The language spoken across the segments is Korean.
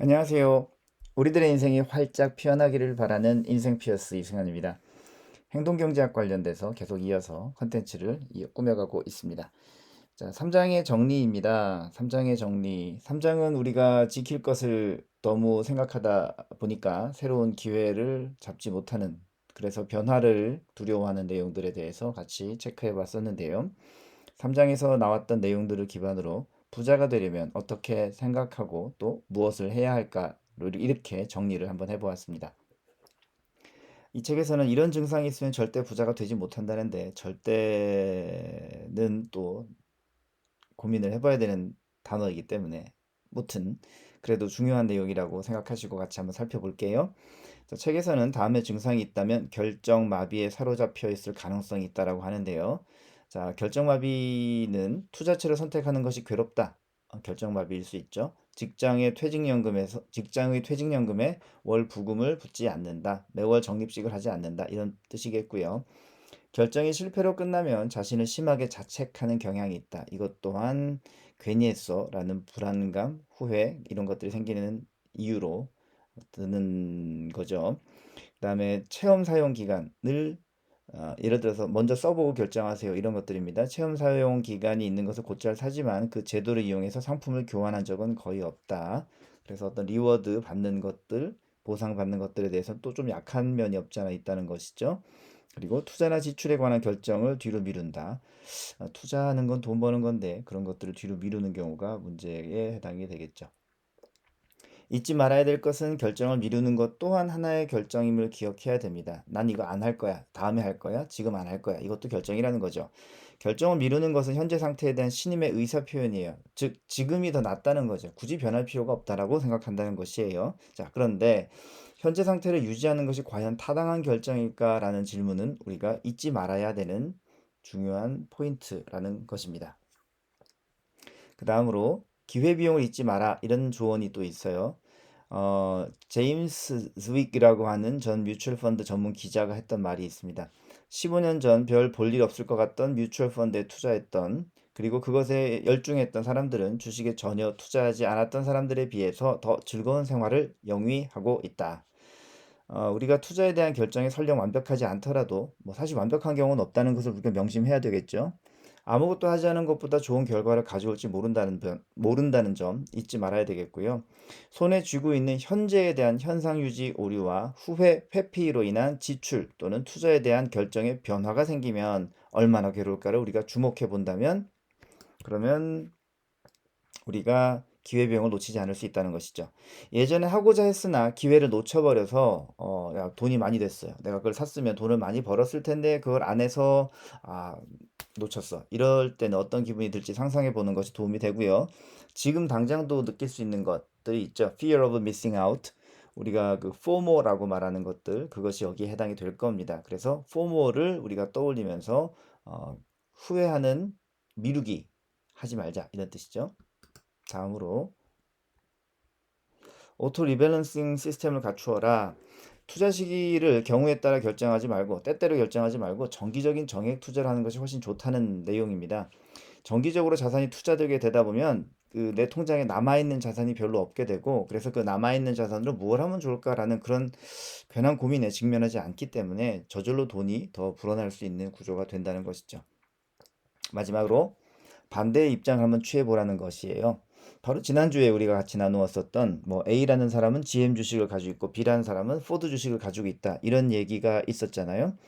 안녕하세요. 우리들의 인생이 활짝 피어나기를 바라는 인생 피어스 이승환입니다. 행동경제학 관련돼서 계속 이어서 컨텐츠를 꾸며가고 있습니다. 자, 3장의 정리입니다. 3장의 정리. 3장은 우리가 지킬 것을 너무 생각하다 보니까 새로운 기회를 잡지 못하는 그래서 변화를 두려워하는 내용들에 대해서 같이 체크해 봤었는데요. 3장에서 나왔던 내용들을 기반으로 부자가 되려면 어떻게 생각하고 또 무엇을 해야 할까를 이렇게 정리를 한번 해보았습니다. 이 책에서는 이런 증상이 있으면 절대 부자가 되지 못한다는데 절대는 또 고민을 해봐야 되는 단어이기 때문에 무튼 그래도 중요한 내용이라고 생각하시고 같이 한번 살펴볼게요. 자, 책에서는 다음에 증상이 있다면 결정 마비에 사로잡혀 있을 가능성이 있다라고 하는데요. 자, 결정마비는 투자처를 선택하는 것이 괴롭다. 어, 결정마비일 수 있죠. 직장의 퇴직연금에서 직장의 퇴직연금에 월 부금을 붙지 않는다. 매월 적립식을 하지 않는다. 이런 뜻이겠고요. 결정이 실패로 끝나면 자신을 심하게 자책하는 경향이 있다. 이것 또한 괜히 했어라는 불안감, 후회 이런 것들이 생기는 이유로 드는 거죠. 그다음에 체험 사용 기간을 어, 예를 들어서 먼저 써보고 결정하세요. 이런 것들입니다. 체험 사용 기간이 있는 것을 곧잘 사지만 그 제도를 이용해서 상품을 교환한 적은 거의 없다. 그래서 어떤 리워드 받는 것들, 보상 받는 것들에 대해서 또 좀 약한 면이 없지 않아 있다는 것이죠. 그리고 투자나 지출에 관한 결정을 뒤로 미룬다. 어, 투자하는 건 돈 버는 건데 그런 것들을 뒤로 미루는 경우가 문제에 해당이 되겠죠. 잊지 말아야 될 것은 결정을 미루는 것 또한 하나의 결정임을 기억해야 됩니다. 난 이거 안 할 거야. 다음에 할 거야. 지금 안 할 거야. 이것도 결정이라는 거죠. 결정을 미루는 것은 현재 상태에 대한 신임의 의사 표현이에요. 즉, 지금이 더 낫다는 거죠. 굳이 변할 필요가 없다라고 생각한다는 것이에요. 자, 그런데 현재 상태를 유지하는 것이 과연 타당한 결정일까라는 질문은 우리가 잊지 말아야 되는 중요한 포인트라는 것입니다. 그 다음으로 기회비용을 잊지 마라 이런 조언이 또 있어요. 어, 제임스 스윅이라고 하는 전 뮤추얼 펀드 전문 기자가 했던 말이 있습니다. 15년 전 별 볼 일 없을 것 같던 뮤추얼 펀드에 투자했던 그리고 그것에 열중했던 사람들은 주식에 전혀 투자하지 않았던 사람들에 비해서 더 즐거운 생활을 영위하고 있다. 어, 우리가 투자에 대한 결정이 설령 완벽하지 않더라도 뭐 사실 완벽한 경우는 없다는 것을 우리가 명심해야 되겠죠. 아무것도 하지 않은 것보다 좋은 결과를 가져올지 모른다는, 모른다는 점 잊지 말아야 되겠고요. 손에 쥐고 있는 현재에 대한 현상 유지 오류와 후회 회피로 인한 지출 또는 투자에 대한 결정에 변화가 생기면 얼마나 괴로울까를 우리가 주목해 본다면 그러면 우리가 기회비용을 놓치지 않을 수 있다는 것이죠. 예전에 하고자 했으나 기회를 놓쳐버려서 어, 야, 돈이 많이 됐어요. 내가 그걸 샀으면 돈을 많이 벌었을 텐데 그걸 안 해서 아, 놓쳤어. 이럴 때는 어떤 기분이 들지 상상해 보는 것이 도움이 되고요. 지금 당장도 느낄 수 있는 것들이 있죠. Fear of missing out. 우리가 그 FOMO라고 말하는 것들 그것이 여기에 해당이 될 겁니다. 그래서 FOMO를 우리가 떠올리면서 어, 후회하는 미루기 하지 말자 이런 뜻이죠. 다음으로 오토 리밸런싱 시스템을 갖추어라. 투자 시기를 경우에 따라 결정하지 말고 때때로 결정하지 말고 정기적인 정액 투자를 하는 것이 훨씬 좋다는 내용입니다. 정기적으로 자산이 투자되게 되다 보면 그 내 통장에 남아 있는 자산이 별로 없게 되고 그래서 그 남아 있는 자산으로 무엇 하면 좋을까라는 그런 괜한 고민에 직면하지 않기 때문에 저절로 돈이 더 불어날 수 있는 구조가 된다는 것이죠. 마지막으로 반대의 입장을 한번 취해 보라는 것이에요. 바로 지난주에 우리가 같이 나누었었던 뭐 A라는 사람은 GM 주식을 가지고 있고 B라는 사람은 포드 주식을 가지고 있다. 이런 얘기가 있었잖아요.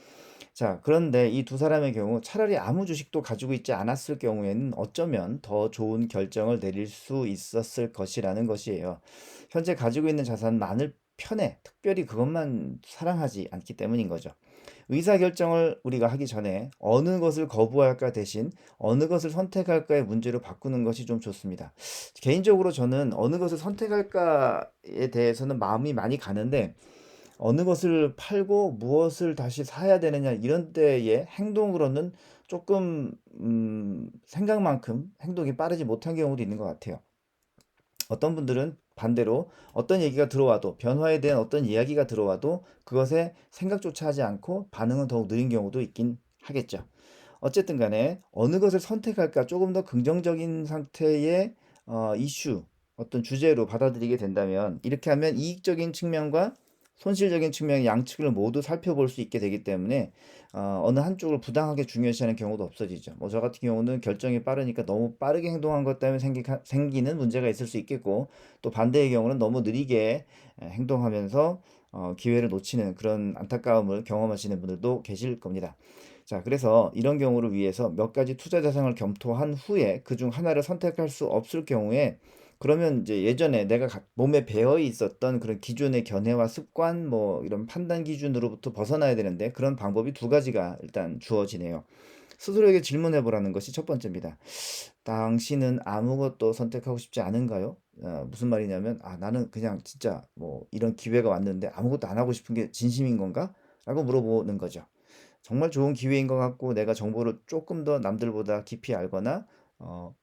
자, 그런데 이 두 사람의 경우 차라리 아무 주식도 가지고 있지 않았을 경우에는 어쩌면 더 좋은 결정을 내릴 수 있었을 것이라는 것이에요. 현재 가지고 있는 자산만을 편해 특별히 그것만 사랑하지 않기 때문인 거죠. 의사결정을 우리가 하기 전에 어느 것을 거부할까 대신 어느 것을 선택할까의 문제로 바꾸는 것이 좀 좋습니다. 개인적으로 저는 어느 것을 선택할까에 대해서는 마음이 많이 가는데 어느 것을 팔고 무엇을 다시 사야 되느냐 이런 때의 행동으로는 조금 음, 생각만큼 행동이 빠르지 못한 경우도 있는 것 같아요. 어떤 분들은 반대로 어떤 얘기가 들어와도 변화에 대한 어떤 이야기가 들어와도 그것에 생각조차 하지 않고 반응은 더욱 느린 경우도 있긴 하겠죠. 어쨌든 간에 어느 것을 선택할까 조금 더 긍정적인 상태의 어, 이슈 어떤 주제로 받아들이게 된다면 이렇게 하면 이익적인 측면과 손실적인 측면 양측을 모두 살펴볼 수 있게 되기 때문에 어, 어느 한쪽을 부당하게 중요시하는 경우도 없어지죠. 뭐 저 같은 경우는 결정이 빠르니까 너무 빠르게 행동한 것 때문에 생기, 생기는 문제가 있을 수 있겠고 또 반대의 경우는 너무 느리게 행동하면서 어, 기회를 놓치는 그런 안타까움을 경험하시는 분들도 계실 겁니다. 자, 그래서 이런 경우를 위해서 몇 가지 투자 대상을 검토한 후에 그 중 하나를 선택할 수 없을 경우에 그러면 이제 예전에 내가 몸에 배어 있었던 그런 기존의 견해와 습관 뭐 이런 판단 기준으로부터 벗어나야 되는데 그런 방법이 두 가지가 일단 주어지네요. 스스로에게 질문해 보라는 것이 첫 번째입니다. 당신은 아무것도 선택하고 싶지 않은가요? 어, 무슨 말이냐면 아 나는 그냥 진짜 뭐 이런 기회가 왔는데 아무것도 안 하고 싶은 게 진심인 건가? 라고 물어보는 거죠. 정말 좋은 기회인 것 같고 내가 정보를 조금 더 남들보다 깊이 알거나 어,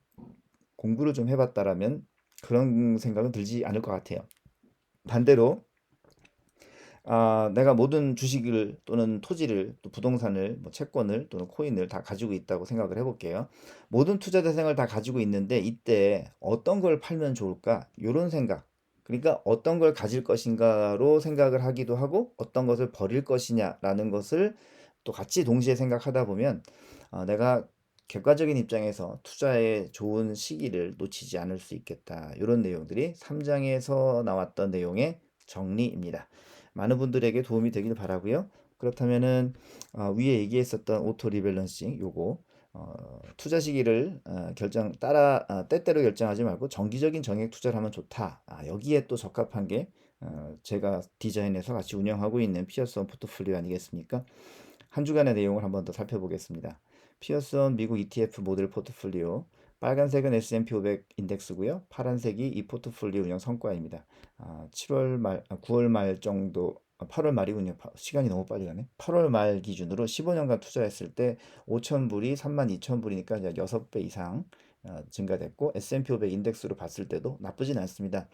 공부를 좀 해봤다라면 그런 생각은 들지 않을 것 같아요. 반대로 아, 내가 모든 주식을 또는 토지를 또 부동산을 뭐 채권을 또는 코인을 다 가지고 있다고 생각을 해볼게요. 모든 투자 대상을 다 가지고 있는데 이때 어떤 걸 팔면 좋을까? 이런 생각. 그러니까 어떤 걸 가질 것인가로 생각을 하기도 하고 어떤 것을 버릴 것이냐라는 것을 또 같이 동시에 생각하다 보면 어, 내가 객관적인 입장에서 투자에 좋은 시기를 놓치지 않을 수 있겠다. 이런 내용들이 3장에서 나왔던 내용의 정리입니다. 많은 분들에게 도움이 되길 바라고요. 그렇다면은 어, 위에 얘기했었던 오토 리밸런싱 요거 어, 투자 시기를 어, 결정 따라 어, 때때로 결정하지 말고 정기적인 정액 투자를 하면 좋다. 아, 여기에 또 적합한 게 어, 제가 디자인해서 같이 운영하고 있는 피어스원 포트폴리오 아니겠습니까? 한 주간의 내용을 한번 더 살펴보겠습니다. 피어슨 미국 ETF 모델 포트폴리오 빨간색은 S&P 500 인덱스고요. 파란색이 이 포트폴리오 운영 성과입니다. 아, 7월 말, 아, 9월 말 정도, 아, 8월 말이군요. 시간이 너무 빨리 가네. 8월 말 기준으로 15년간 투자했을 때 5,000불이 32,000불이니까 약 6배 이상 어, 증가됐고 S&P 500 인덱스로 봤을 때도 나쁘진 않습니다.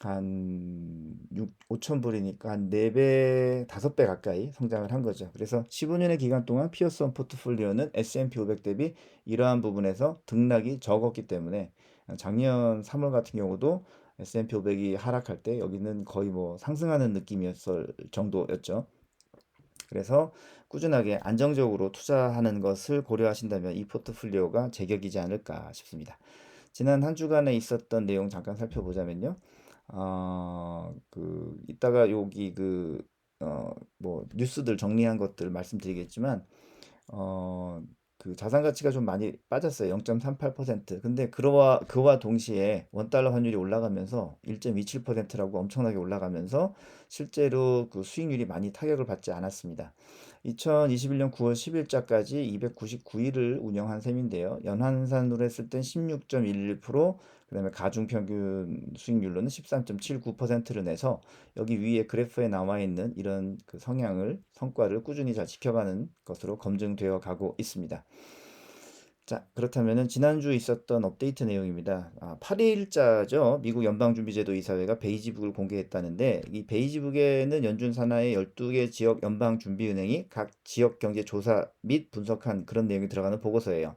한 6, 5천 불이니까 한 4배, 5배 가까이 성장을 한 거죠. 그래서 15년의 기간 동안 피어슨 포트폴리오는 S&P 500 대비 이러한 부분에서 등락이 적었기 때문에 작년 3월 같은 경우도 S&P 500이 하락할 때 여기는 거의 뭐 상승하는 느낌이었을 정도였죠. 그래서 꾸준하게 안정적으로 투자하는 것을 고려하신다면 이 포트폴리오가 제격이지 않을까 싶습니다. 지난 한 주간에 있었던 내용 잠깐 살펴보자면요. 어, 그, 이따가 여기 그, 어, 뭐, 뉴스들 정리한 것들 말씀드리겠지만, 어, 그 자산 가치가 좀 많이 빠졌어요. 0.38%. 근데 그와 그와 동시에 원 달러 환율이 올라가면서 1.27%라고 엄청나게 올라가면서 실제로 그 수익률이 많이 타격을 받지 않았습니다. 2021년 9월 10일자까지 299일을 운영한 셈인데요. 연환산으로 했을 땐 16.11%, 그다음에 가중 평균 수익률로는 13.79%를 내서 여기 위에 그래프에 나와 있는 이런 그 성향을 성과를 꾸준히 잘 지켜가는 것으로 검증되어 가고 있습니다. 자, 그렇다면은 지난주 있었던 업데이트 내용입니다. 아, 8일자죠. 미국 연방준비제도 이사회가 베이지북을 공개했다는데 이 베이지북에는 연준 산하의 12개 지역 연방준비은행이 각 지역 경제 조사 및 분석한 그런 내용이 들어가는 보고서예요.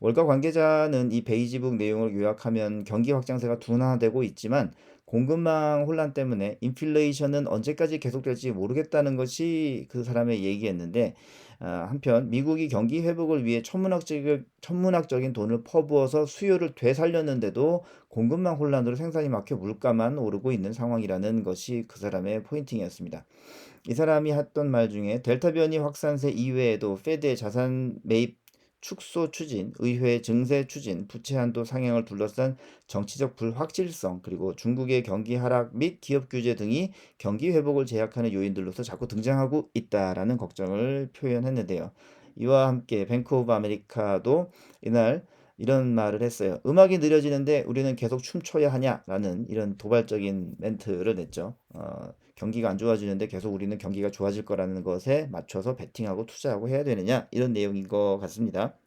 월가 관계자는 이 베이지북 내용을 요약하면 경기 확장세가 둔화되고 있지만 공급망 혼란 때문에 인플레이션은 언제까지 계속될지 모르겠다는 것이 그 사람의 얘기였는데 아, 한편 미국이 경기 회복을 위해 천문학적, 천문학적인 돈을 퍼부어서 수요를 되살렸는데도 공급망 혼란으로 생산이 막혀 물가만 오르고 있는 상황이라는 것이 그 사람의 포인팅이었습니다. 이 사람이 했던 말 중에 델타 변이 확산세 이외에도 페드의 자산 매입 축소 추진, 의회 증세 추진, 부채 한도 상향을 둘러싼 정치적 불확실성, 그리고 중국의 경기 하락 및 기업 규제 등이 경기 회복을 제약하는 요인들로서 자꾸 등장하고 있다라는 걱정을 표현했는데요. 이와 함께 뱅크 오브 아메리카도 이날 이런 말을 했어요. 음악이 느려지는데 우리는 계속 춤춰야 하냐라는 이런 도발적인 멘트를 냈죠. 어, 경기가 안 좋아지는데 계속 우리는 경기가 좋아질 거라는 것에 맞춰서 베팅하고 투자하고 해야 되느냐 이런 내용인 것 같습니다.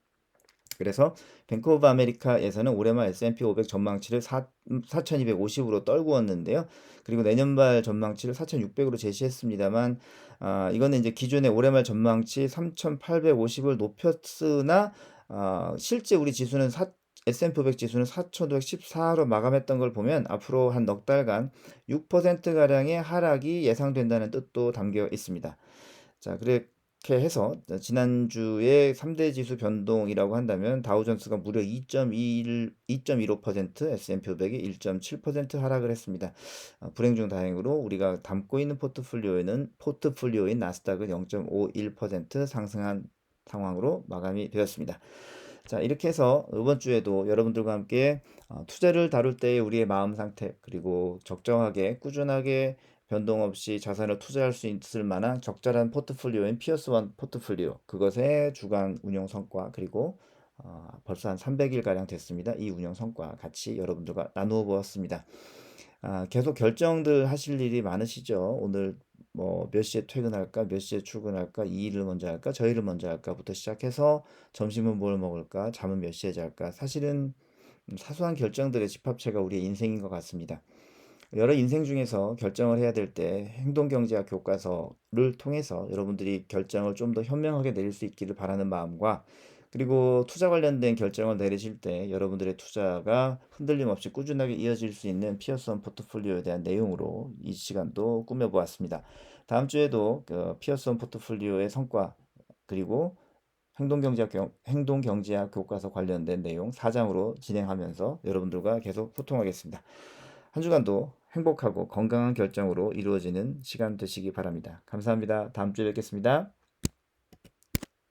그래서 뱅크 오브 아메리카에서는 올해 말 S&P 500 전망치를 4, 4,250으로 떨구었는데요. 그리고 내년 말 전망치를 4,600으로 제시했습니다만 아, 이거는 이제 기존의 올해 말 전망치 3,850을 높였으나 아, 실제 우리 지수는 4, S&P 500 지수는 4,514로 마감했던 걸 보면 앞으로 한 넉 달간 6%가량의 하락이 예상된다는 뜻도 담겨 있습니다. 자, 그렇게 해서 지난주에 3대 지수 변동이라고 한다면 다우존스가 무려 2.21, 2.15%, S&P 500이 1.7% 하락을 했습니다. 어, 불행 중 다행으로 우리가 담고 있는 포트폴리오에는 포트폴리오인 나스닥은 0.51% 상승한 상황으로 마감이 되었습니다. 자, 이렇게 해서 이번 주에도 여러분들과 함께 어, 투자를 다룰 때의 우리의 마음 상태, 그리고 적정하게 꾸준하게 변동 없이 자산을 투자할 수 있을 만한 적절한 포트폴리오인 피어스 원 포트폴리오, 그것의 주간 운용 성과, 그리고 어, 벌써 한 300일 가량 됐습니다. 이 운용 성과 같이 여러분들과 나누어 보았습니다. 아, 계속 결정들 하실 일이 많으시죠. 오늘 뭐 몇 시에 퇴근할까, 몇 시에 출근할까, 이 일을 먼저 할까, 저 일을 먼저 할까부터 시작해서 점심은 뭘 먹을까, 잠은 몇 시에 잘까. 사실은 사소한 결정들의 집합체가 우리의 인생인 것 같습니다. 여러 인생 중에서 결정을 해야 될 때 행동경제학 교과서를 통해서 여러분들이 결정을 좀 더 현명하게 내릴 수 있기를 바라는 마음과 그리고 투자 관련된 결정을 내리실 때 여러분들의 투자가 흔들림 없이 꾸준하게 이어질 수 있는 피어선 포트폴리오에 대한 내용으로 이 시간도 꾸며보았습니다. 다음 주에도 그 피어선 포트폴리오의 성과 그리고 행동경제학, 경- 행동경제학 교과서 관련된 내용 4장으로 진행하면서 여러분들과 계속 소통하겠습니다. 한 주간도 행복하고 건강한 결정으로 이루어지는 시간 되시기 바랍니다. 감사합니다. 다음 주에 뵙겠습니다.